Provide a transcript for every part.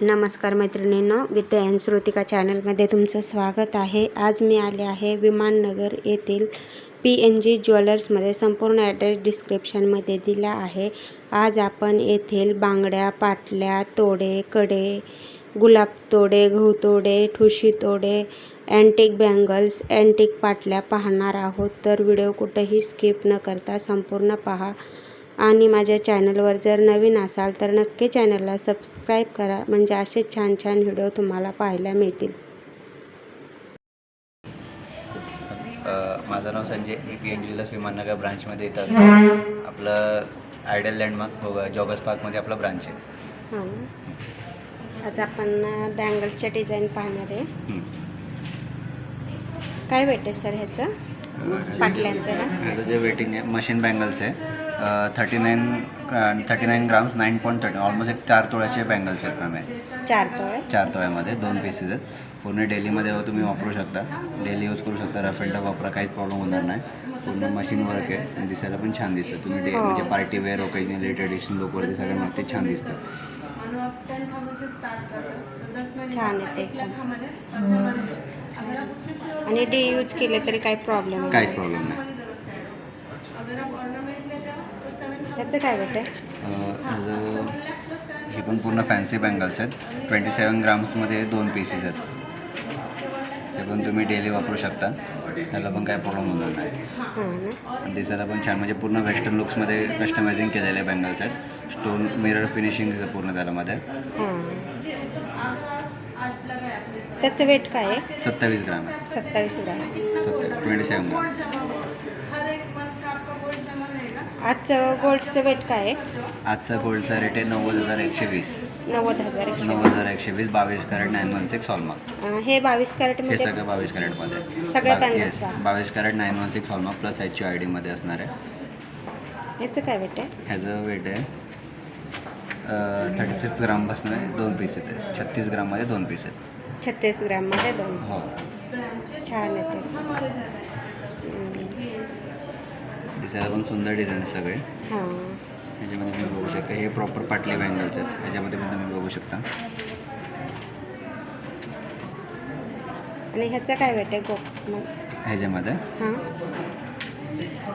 नमस्कार मैत्रिणींनो विद्या अँड श्रुतिका चॅनलमध्ये तुमचं स्वागत आहे. आज मी आले आहे विमाननगर येथील पी एन जी ज्वेलर्समध्ये. संपूर्ण ॲड्रेस डिस्क्रिप्शनमध्ये दिला आहे. आज आपण येथील बांगड्या पाटल्या तोडे कडे गुलाब तोडे गहू तोडे ठुशी तोडे अँटिक बँगल्स अँटिक पाटल्या पाहणार आहोत. तर व्हिडिओ कुठेही स्किप न करता संपूर्ण पहा. आणि माझ्या चॅनलवर जर नवीन असाल तर नक्की चॅनलला सबस्क्राईब करा. म्हणजे असे छान छान व्हिडिओ तुम्हाला पाहायला मिळतील. माझं नाव संजय. मी पी एन ज्वेलर्स विमाननगर ब्रांचमध्ये येत असतो. आपलं आयडल लँडमार्क जॉगर्स पार्कमध्ये आपलं ब्रांच आहे. हां. आज आपण बँगलच्या डिझाईन पाहणार आहे. काय भेटेल सर ह्याचं? पाटल्यांचं ना? जे वेटिंग आहे मशीन बँगल्स आहे thirty nine thirty nine grams nine point thirty almost एक चार तोळ्याचे बँगल्स आहेत मॅम आहे चार तोळे. चार तोळ्यामध्ये दोन पीसेस आहेत. पूर्ण डेलीमध्ये तुम्ही वापरू शकता. डेली यूज करू शकता रफ अँड टफ वापरा काहीच प्रॉब्लेम होणार नाही. पूर्ण मशीन वर्क आहे आणि दिसायला पण छान दिसतं. तुम्ही डे हो. म्हणजे पार्टी वेअर ओकेजनली ट्रेडिशनल लोकवरती सगळ्यांना ते छान दिसतं. छान येते आणि डे यूज केले तरी काही प्रॉब्लेम काहीच प्रॉब्लेम नाही. ह्याचं काय ह्याचं हे पण पूर्ण फॅन्सी बँगल्स आहेत. ट्वेंटी सेवन ग्राम्समध्ये दोन पीसेस आहेत. ते पण तुम्ही डेली वापरू शकता. त्याला पण काही प्रॉब्लेम होणार नाही. हां आणि दिसायला पण छान म्हणजे पूर्ण वेस्टर्न लुक्समध्ये कस्टमायझिंग केलेले बँगल्स आहेत. स्टोन मिरर फिनिशिंग पूर्ण त्यालामध्ये हां. त्याचं वेट काय आहे? सत्तावीस ग्राम आहे. सत्तावीस ग्राम. सत्तावीस ट्वेंटी सेवन ग्राम. आजचं गोल्डचं वेट काय आहे? आजचा गोल्डचा रेट आहे नव्वद हजार एकशे वीस. नव्वद हजार एकशे नव्वद हजार एकशे वीस बावीस carat nine one six hallmark अं, हे बावीस हे कॅरेटमध्ये सगळं बावीस कॅरेटमध्ये सगळ्या बा- bangles yes, का? बावीस carat nine one six hallmark plus H I डीमध्ये असणार आहे. ह्याचं काय वेट आहे? ह्याचं वेट आहे थर्टी सिक्स ग्रामपासून आहे दोन पीस आहेत. छत्तीस ग्राममध्ये दोन पीस आहेत. छत्तीस ग्राममध्ये दोन हो. छान येते दिसायला पण सुंदर डिझाईन सगळे. हां. ह्याच्यामध्ये तुम्ही बघू शकता. हे प्रॉपर पाटले बँगल्स आहेत. ह्याच्यामध्ये पण तुम्ही बघू शकता. आणि ह्याचं काय वेट आहे? ह्याच्यामध्ये? हां.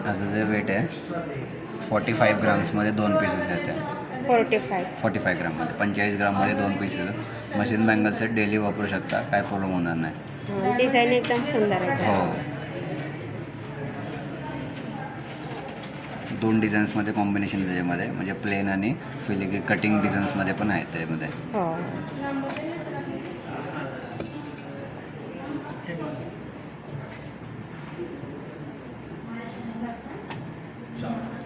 ह्याचं जे वेट आहे फॉर्टी फाईव्ह ग्राम्समध्ये दोन पीसेस आहेत फोर्टी फाय फॉर्टी फाय ग्राममध्ये पंचेचाळीस ग्राममध्ये दोन पीसेस मशीन बँगल्स आहेत डेली वापरू शकता. काय प्रॉब्लेम होणार नाही. डिझाईन एकदम सुंदर आहे. हो. दोन डिझाईन्समध्ये कॉम्बिनेशन त्याच्यामध्ये. म्हणजे प्लेन आणि फिलिगी कटिंग डिझाईन्समध्ये पण आहेत त्यामध्ये हो.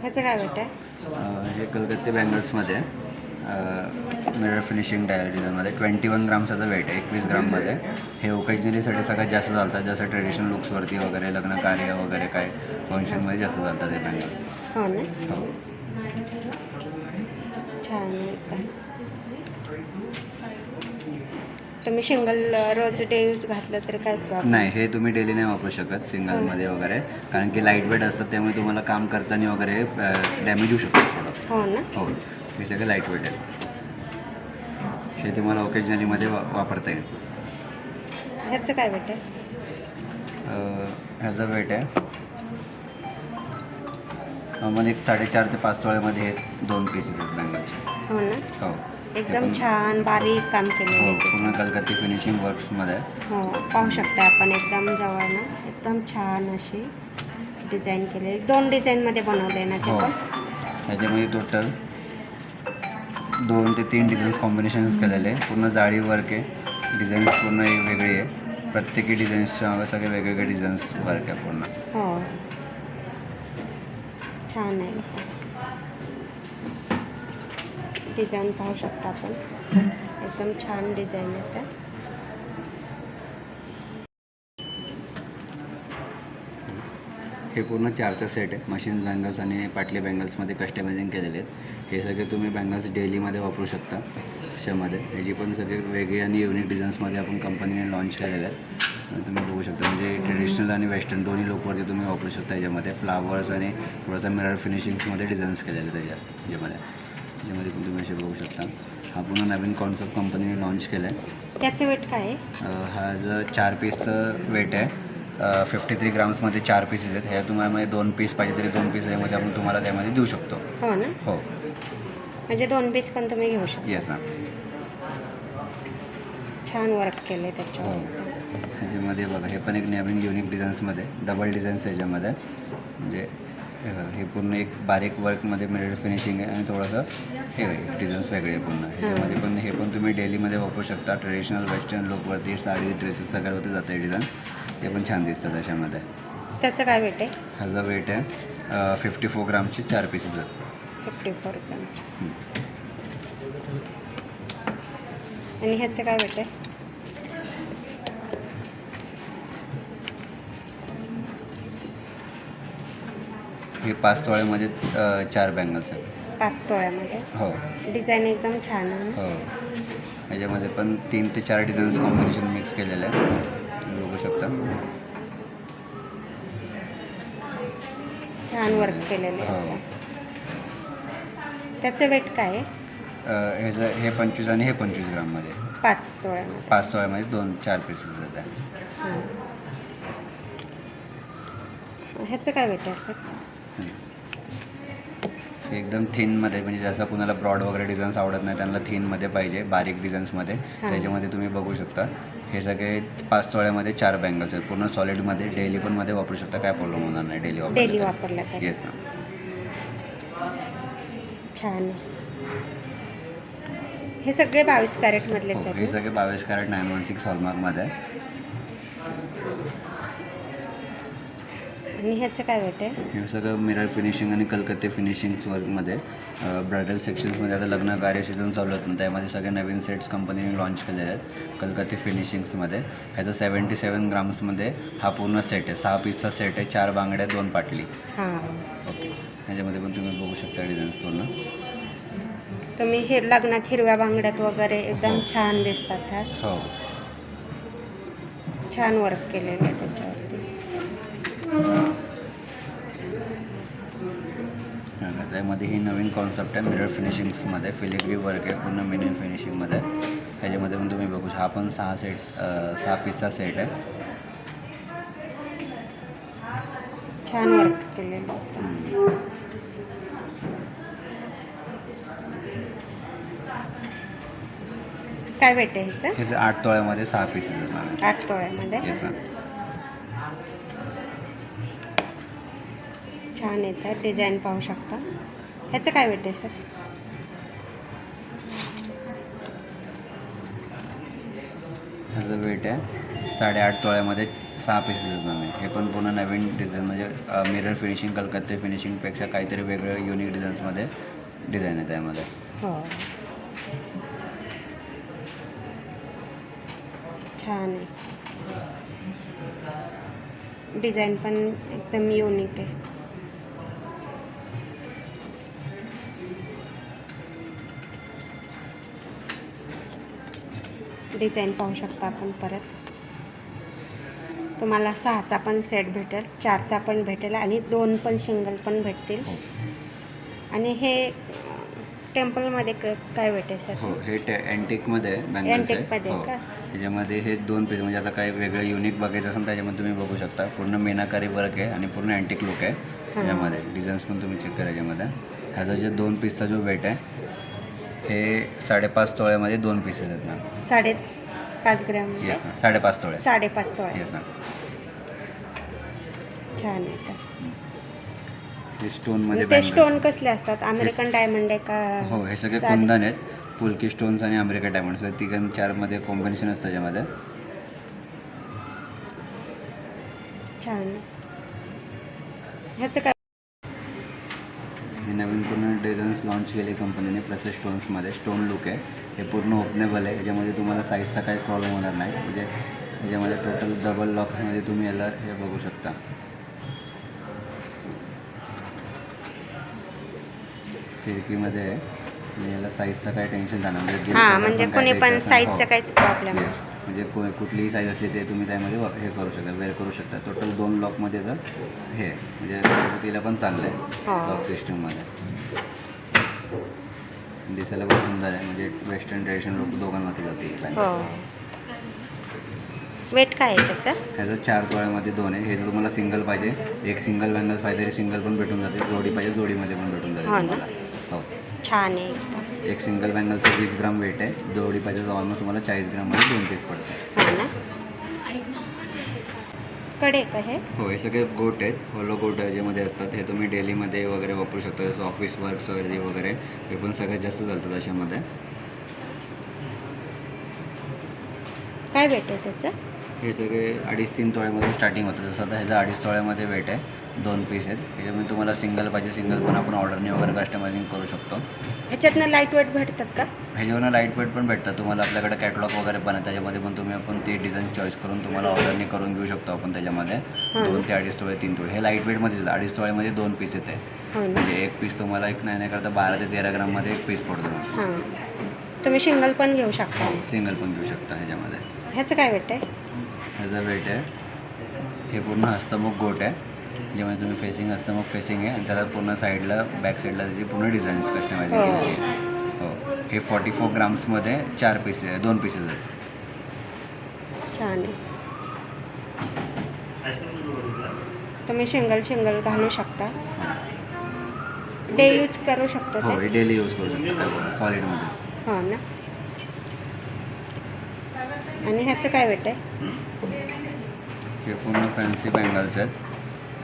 ह्याचं काय आहे हे कलकत्ते बँगल्समध्ये मिरर फिनिशिंग डायल डिझाईनमध्ये ट्वेंटी वन ग्रामचं वेट आहे एकवीस ग्राममध्ये हे ओकेजनलीसाठी सगळ्यात जास्त चालतात जसं ट्रेडिशनल लुक्सवरती वगैरे लग्न कार्य वगैरे काय फंक्शनमध्ये जास्त चालतात हे बँगल्स. छान आहे. एकदम तुम्ही सिंगल रोज डे यूज घातलं तरी काय प्रॉब्लेम नाही हे तुम्ही डेली नाही वापरू शकत सिंगलमध्ये वगैरे. कारण की लाइट वेट असतात त्यामुळे तुम्हाला काम करताना वगैरे डॅमेज होऊ शकतो प्रोडक्ट हो ना. हो हे सगळे लाइट वेट आहे. हे तुम्हाला ओकेजनलीमध्ये वा वापरता येईल. ह्याचं काय वेट आहे? अं, ह्याचं वेट आहे. मग एक साडेचार ते पाच तोळ्यामध्ये हे दोन पीसेस आहेत बँगलचे हो ना? हो. एकदम छान बारीक काम केलेलं हो आहे ते. पूर्ण कलकत्ती फिनिशिंग वर्क्समध्ये आहे. हो पाहू शकता आपण एकदम जवळ ना. एकदम छान अशी डिझाईन केलेली दोन डिझाईनमध्ये बनवले ना ते हो. पण? ह्याच्यामध्ये टोटल दोन ते तीन डिझाईन्स कॉम्बिनेशन्स केलेले आहे. पूर्ण जाळी वर्क आहे. डिझाईन्स पूर्ण एक वेगळी आहे. प्रत्येकी डिझाईन्सच्या मागे सगळे वेगवेगळे डिझाईन्स वर्क आहे पूर्ण. हो. छान आहे. डिझाईन पाहू शकता आपण. एकदम छान डिझाईन येतं हे पूर्ण चारचा सेट आहे. मशीन बँगल्स आणि पाटली बँगल्समध्ये कस्टमायझिंग केलेले आहेत. हे सगळे तुम्ही बँगल्स डेलीमध्ये वापरू शकता. अशामध्ये. ह्याची पण सगळे वेगळी आणि युनिक डिझाईन्समध्ये आपण कंपनीने लॉन्च केलेले आहेत. तुम्ही बघू शकता म्हणजे ट्रेडिशनल आणि वेस्टर्न दोन्ही लुकवरती तुम्ही वापरू शकता याच्यामध्ये. फ्लावर्स आणि थोडासा मिरर फिनिशिंग्समध्ये डिझाईन्स केलेले त्याच्या याच्यामध्ये. त्याच्यामध्ये पण तुम्ही असे बघू शकता. हा पूर्ण नवीन कॉन्सेप्ट कंपनीने लॉन्च केला आहे त्याचं वेट काय हा जो चार पीसचं वेट आहे फिफ्टी थ्री ग्राम्समध्ये चार पीसेस आहेत. ह्या तुम्हाला म्हणजे दोन पीस पाहिजे तरी दोन पीस यामध्ये आपण तुम्हाला त्यामध्ये देऊ शकतो. हो ना? हो. म्हणजे दोन पीस पण तुम्ही घेऊ शकता. येस मॅम छान वर्क केलं आहे हो. त्याच्यावर ह्याच्यामध्ये बघा हे पण एक नवीन युनिक डिझाईन्समध्ये डबल डिझाईन्स ह्याच्यामध्ये. म्हणजे हे पूर्ण एक बारीक वर्कमध्ये मिरर फिनिशिंग आहे आणि थोडंसं हे डिझाईन्स वेगळे पूर्ण. ह्याच्यामध्ये पण हे पण तुम्ही डेलीमध्ये वापरू शकता. ट्रेडिशनल वेस्टर्न लुकवरती साडी ड्रेसेस सगळ्यावरती जातं डिझाईन ते पण छान दिसतं त्याच्यामध्ये त्याचं काय वेट आहे? ह्याचा वेट आहे फिफ्टी फोर ग्रामचे चार पीसेस आहेत. फिफ्टी फोर ग्राम आणि ह्याचं काय वेट आहे? हे पाच तोळ्यामध्ये अ, चार बँगल्स आहेत पाच तोळ्यामध्ये? हो. डिझाईन एकदम छान आहे ना? हो. ह्याच्यामध्ये पण तीन ते चार डिझाईन्स कॉम्बिनेशन मिक्स केलेलं आहे तुम्ही बघू शकता. छान वर्क केलेलं हो. त्याचं वेट काय आहे? अ, ह्याचं हे पंचवीस आणि हे पंचवीस ग्राममध्ये. पाच तोळ्यामध्ये. पाच तोळ्यामध्ये दोन चार पीसेस येतात हां. ह्याचं काय वेट आहे सर एकदम थिनमध्ये म्हणजे जसं कुणाला ब्रॉड वगैरे डिझाईन्स आवडत नाही त्यांना थिनमध्ये पाहिजे बारीक डिझाईन्समध्ये त्याच्यामध्ये तुम्ही बघू शकता. हे सगळे पाच तोळ्यामध्ये चार बँगल्स आहेत. पूर्ण सॉलिडमध्ये डेली पण मध्ये वापरू शकता. काय प्रॉब्लेम होणार नाही डेली डेली वापर वापरला तर. येस ना छान. हे सगळे बावीस कॅरेटमधलेच हो, हे आहेत? सगळे बावीस कॅरेट नाईन वन सिक्स हॉलमार्कमध्ये आहे आणि ह्याचं काय वेट आहे हे सगळं मिरर फिनिशिंग आणि कलकत्ते फिनिशिंग्स वर्कमध्ये ब्रायडल सेक्शन्समध्ये आता लग्न कार्य सीझन चालू आहेत. ना त्यामध्ये सगळे नवीन सेट्स कंपनीने लॉन्च केलेले आहेत कलकत्ते फिनिशिंग्समध्ये ह्याचा सेवन्टी सेवन ग्राम्समध्ये हा पूर्ण सेट आहे. सहा पीसचा सेट आहे चार बांगड्या दोन पाटली. हां. ओके. ह्याच्यामध्ये पण तुम्ही बघू शकता डिझाईन्स पूर्ण. तुम्ही हिर लग्नात हिरव्या बांगड्यात वगैरे एकदम छान दिसतात ह्या हो. छान वर्क केलेलं आहे त्याच्यावरती हा, त्यामध्ये ही नवीन कॉन्सेप्ट आहे मिरर फिनिशिंग्समध्ये फिलिग्री वर्क आहे पूर्ण मिनी फिनिशिंगमध्ये ह्याच्यामध्ये पण तुम्ही बघू शकता. हा पण सहा सेट सहा पीसचा सेट आहे. छान वर्क केलेलं. काय वेट आहे ह्याचं आठ तोळ्यामध्ये सहा मॅम आठ तोळ्यामध्ये. छान येतात डिझाईन पाहू शकता. ह्याचं काय वेट आहे सर ह्याचं वेट आहे. साडेआठ तोळ्यामध्ये सहा पीसेस आहेत हे पण पूर्ण नवीन डिझाईन म्हणजे मिरर फिनिशिंग कलकत्ते फिनिशिंगपेक्षा काहीतरी वेगळं युनिक डिझाईन्समध्ये डिझाईन आहे त्यामध्ये हो. छान आहे. डिझाईन पण एकदम युनिक आहे. डिझाईन पाहू शकता आपण परत. तुम्हाला सहाचा पण सेट भेटेल चारचा पण भेटेल आणि दोन पण सिंगल पण भेटतील. हो. आणि हे टेम्पलमध्ये क काय भेटेल सर हो हे अँटिकमध्ये बँगल्स Antique मध्ये आहे हो. का? त्याच्यामध्ये हे दोन पीस म्हणजे आता काही वेगळं युनिक बघायचं असेल त्याच्यामध्ये तुम्ही बघू शकता. पूर्ण मेनाकारी वर्क आहे आणि पूर्ण अँटिक लुक आहे यामध्ये. डिझाईन्स पण तुम्ही चेक करा याच्यामध्ये. ह्याचा जे दोन पीसचा जो वेट आहे हे साडेपाच तोळ्यामध्ये दोन पीसेस आहेत मॅम साडे पाच ग्रॅम येस मॅम साडेपाच तोळे. साडेपाच तोळे. येस मॅम छान येतं हे स्टोनमध्ये ते bangles. स्टोन कसले असतात? अमेरिकन डायमंड आहे का? हो हे सगळे साधे? कुंदन आहेत. पुलकी स्टोन्स आणि अमेरिकन डायमंड्स तिघं चारमध्ये कॉम्बिनेशन असतं त्याच्यामध्ये. छान. ह्याचं काय? हे नवीन डिझाईन्स लॉन्च केले कंपनीने प्लस स्टोन्समध्ये स्टोन लुक आहे. हे पूर्ण ओपनेबल आहे. याच्यामध्ये तुम्हाला साईजचा काही प्रॉब्लेम होणार नाही. म्हणजे याच्यामध्ये टोटल डबल लॉक्समध्ये तुम्ही याला हे बघू शकता. खिडकीमध्ये आहे. याला साईजचा काही टेन्शन राहणार म्हणजे हां म्हणजे कोणी पण साईजचा हो. काहीच प्रॉब्लेम येस म्हणजे को कुठलीही साईज असली ते तुम्ही त्यामध्ये हे करू शकता वेअर करू शकता. टोटल दोन लॉकमध्ये तर हे. म्हणजे तिला पण चांगलं आहे. हो. लॉक सिस्टममध्ये दिसायला खूप सुंदर आहे. म्हणजे वेस्टर्न ट्रेडिशनल लोक दोघांमध्ये जाते ही. वेट काय आहे त्याचं? ह्याचं चार तोळ्यामध्ये दोन आहे. हे जर तुम्हाला सिंगल पाहिजे. एक सिंगल बँगल्स पाहिजे तरी सिंगल पण भेटून जाते. जोडी पाहिजे जोडीमध्ये पण भेटून जाते हो ना? तुम्हाला. हो. छान आहे एकदम. एक सिंगल बँगलचं वीस ग्राम वेट आहे. जोडी पाहिजे ऑलमोस्ट तुम्हाला चाळीस ग्राममध्ये दोन पीस पडतात. हा ना. कडे का हे हो हे सगळे गोट आहेत. होलो गोट ज्यामध्ये असतात हे तुम्ही डेलीमध्ये वगैरे वापरू शकता. जसं ऑफिस वर्क्स वगैरे वगैरे हे पण सगळ्यात जास्त चालतात अशामध्ये. काय वेट आहे त्याचं? हे सगळे अडीच तीन तोळ्यामध्ये स्टार्टिंग होतं. जसं आता ह्याचं अडीच तोळ्यामध्ये वेट आहे. दोन पीस आहेत. त्याच्यामध्ये तुम्हाला सिंगल पाहिजे सिंगल पण आपण ऑर्डरने वगैरे कस्टमायझिंग करू शकतो. ह्याच्यातनं लाइट वेट भेटतात का? ह्याच्यावरनं लाइट वेट पण भेटतात. तुम्हाला आपल्याकडे कॅटलॉग वगैरे पण आहे. त्याच्यामध्ये पण तुम्ही आपण ते डिझाईन चॉईस करून तुम्हाला ऑर्डरने करून घेऊ शकतो आपण त्याच्यामध्ये. दोन ते अडीच तोळे तीन तोळे. हे लाइट वेटमध्येच. अडीच तोळ्यामध्ये दोन पीस येते. हो म्हणजे एक पीस तुम्हाला एक नाही नाही करता बारा ते तेरा ग्राममध्ये एक पीस पडतो तुम्ही सिंगल पण घेऊ शकता. सिंगल पण घेऊ शकता ह्याच्यामध्ये. ह्याचं काय वेट आहे? ह्याचा वेट आहे. हे पूर्ण हस्तमुख गोट आहे. ज्यामध्ये तुम्ही फेसिंग हस्तमुख फेसिंग आहे. आणि त्याला पूर्ण साईडला बॅक साईडला त्याची पूर्ण डिझाईन्स कस्टमाइज. केलेली आहे. हो. हे फॉर्टी फोर ग्राम्समध्ये चार पीसेस दोन पीसेस आहेत. छान आहे. तुम्ही सिंगल सिंगल घालू शकता. डे यूज करू शकतो हो डेली यूज करू शकता. सॉलिडमध्ये हो ना. आणि ह्याचं काय वेट आहे? हे पूर्ण फॅन्सी बँगल्स आहेत.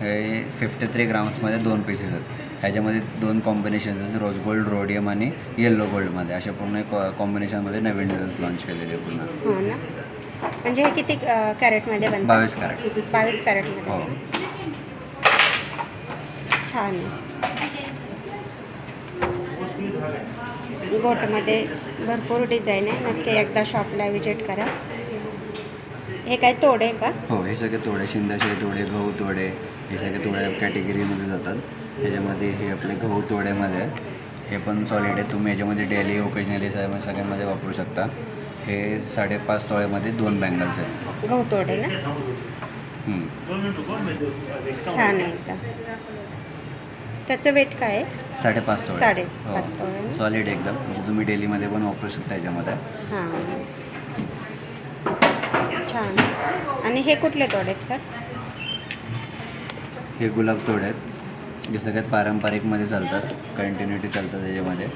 हे फिफ्टी थ्री ग्राम्समध्ये दोन पीसेस आहेत. ह्याच्यामध्ये दोन कॉम्बिनेशन्स आहेत रोज गोल्ड रोडियम आणि येल्लो गोल्डमध्ये अशा पूर्ण एक कॉम्बिनेशनमध्ये नवीन डिझाईन्स लॉन्च केलेले पूर्ण. हो ना? म्हणजे हे किती कॅरेटमध्ये बनतं? बावीस कॅरेट. बावीस हो. कॅरेटमध्ये छान. गोटमध्ये भरपूर डिझाईन आहे. नक्की एकदा शॉपला विजिट करा. हे काय तोडे का? हो हे सगळे तोडे शिंदाशे तोडे गहू तोडे हे सगळे तोड्या कॅटेगरीमध्ये जातात. त्याच्यामध्ये हे आपले गहू तोड्यामध्ये आहे. हे पण सॉलिड आहे तुम्ही याच्यामध्ये डेली ओकेजनली सगळ्यांमध्ये वापरू शकता. हे साडेपाच तोळ्यामध्ये दोन बँगल्स आहेत. गहू तोडे ना. छान आहे त्याचं वेट काय आहे? साडेपाच तोळे. साडेपाच तोळे. सॉलिड एकदम. म्हणजे तुम्ही डेलीमध्ये पण वापरू शकता याच्यामध्ये हां. छान. आणि हे कुठले तोडे आहेत सर? हे गुलाब तोडे आहेत. जे सगळ्यात पारंपरिकमध्ये चालतात कंटिन्युटी चालतात त्याच्यामध्ये.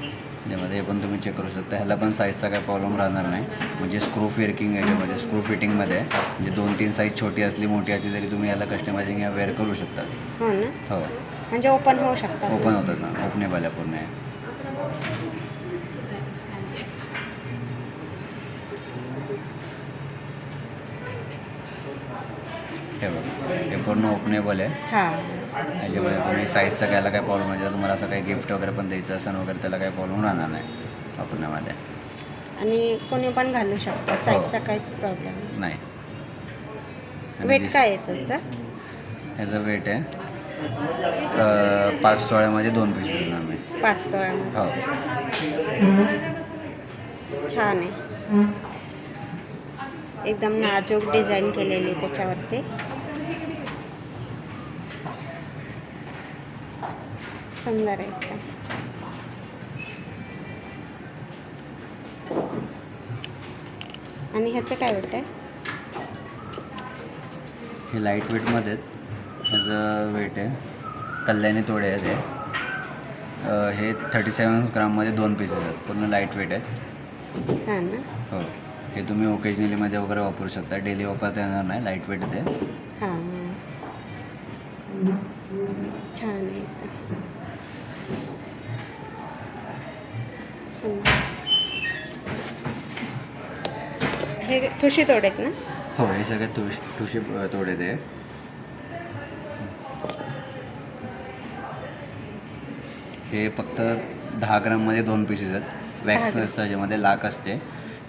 त्यामध्ये हे पण तुम्ही चेक करू शकता. ह्याला पण साईजचा काही प्रॉब्लेम राहणार नाही. म्हणजे स्क्रू फिरकिंग याच्यामध्ये स्क्रू फिटिंगमध्ये आहे. म्हणजे दोन तीन साईज छोटी असली मोठी असली तरी तुम्ही याला कस्टमायझिंग या वेअर करू शकता. हो ना? हो. म्हणजे ओपन होऊ शकतात. ओपन होतात ना. ओपनेबल आहे पूर्ण. आहे हे बघा. हे पूर्ण ओपनेबल आहे हां. त्याच्यामध्ये तुम्ही साईजचा घ्यायला काय प्रॉब्लेम म्हणजे तुम्हाला असं काही गिफ्ट वगैरे पण द्यायचं असेल वगैरे त्याला काही प्रॉब्लेम राहणार नाही. वापरण्यामध्ये. आणि कोणी पण घालू शकतो. साईजचा काहीच प्रॉब्लेम नाही. वेट काय आहे त्याचं? ह्याचं वेट आहे. पाच तोळ्यामध्ये दोन पीस देणार मी. पाच तोळ्यामध्ये? हो. छान आहे. एकदम नाजूक डिझाईन केलेली त्याच्यावरती. सुंदर आहे एकदम आणि ह्याचं काय वेट आहे हे लाइट वेटमध्ये. ह्याचं वेट आहे. कल्याणी तोडे आहे ते हे थर्टी सेवन ग्राममध्ये दोन पीसेस आहेत. पूर्ण लाइट वेट आहेत. हां ना? हो. हे तुम्ही ओकेजनलीमध्ये वगैरे वापरू शकता. डेली वापरता येणार नाही. लाइट वेट ते हां. छान आहे. हे ठुशी तोडेत ना? हो हे सगळे तुळशी ठुशी तोडे ते हे. फक्त दहा ग्राममध्ये दोन पीसेस आहेत. वॅक्स असतं ज्यामध्ये लाख असते.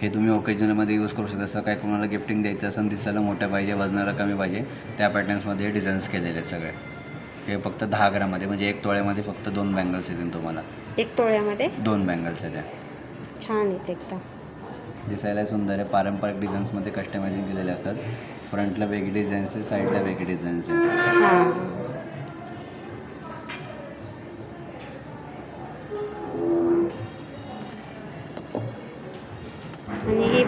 हे तुम्ही ओकेजनमध्ये यूज करू शकता. जसं काय कोणाला गिफ्टिंग द्यायचं असेल दिसायला मोठं पाहिजे वजनाला कमी पाहिजे त्या पॅटर्न्समध्ये डिझाईन्स केलेले आहेत सगळे. हे फक्त दहा ग्राममध्ये म्हणजे एक तोळ्यामध्ये फक्त दोन बँगल्स येतील तुम्हाला. एक तोळ्यामध्ये? दोन बँगल्स आहेत त्या. छान आहेत एकदम. दिसायला सुंदर आहे. पारंपरिक डिझाईन्समध्ये कस्टमायझिंग केलेले असतात. फ्रंटला वेगळी डिझाईन्स आहे साईडला वेगळी डिझाईन्स आहे हां.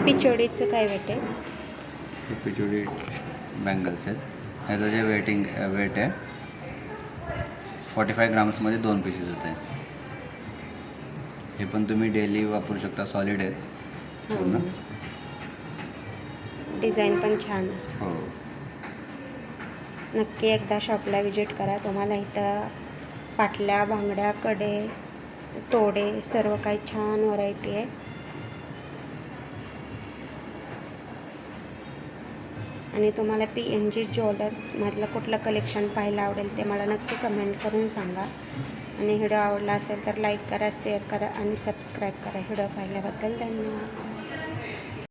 पिचोडीचं काय वेट आहे? हे पिचुडी बँगल्स आहेत. ह्याचं जे वेटिंग वेट आहे फॉर्टी फाय ग्राम्समध्ये दोन पीसेस येते हे पण तुम्ही डेली वापरू शकता सॉलिड आहेत. पूर्ण. डिझाईन पण छान. हो. नक्की एकदा शॉपला विजिट करा. तुम्हाला इथं पाटल्या बांगड्या कडे तोडे सर्व काही छान व्हरायटी आहे. आणि तुम्हाला पी एन जी ज्वेलर्समधलं कुठलं कलेक्शन पाहायला आवडेल ते मला नक्की कमेंट करून सांगा. आणि व्हिडिओ आवडला असेल तर लाईक करा शेअर करा आणि सबस्क्राईब करा. व्हिडिओ पाहिल्याबद्दल धन्यवाद.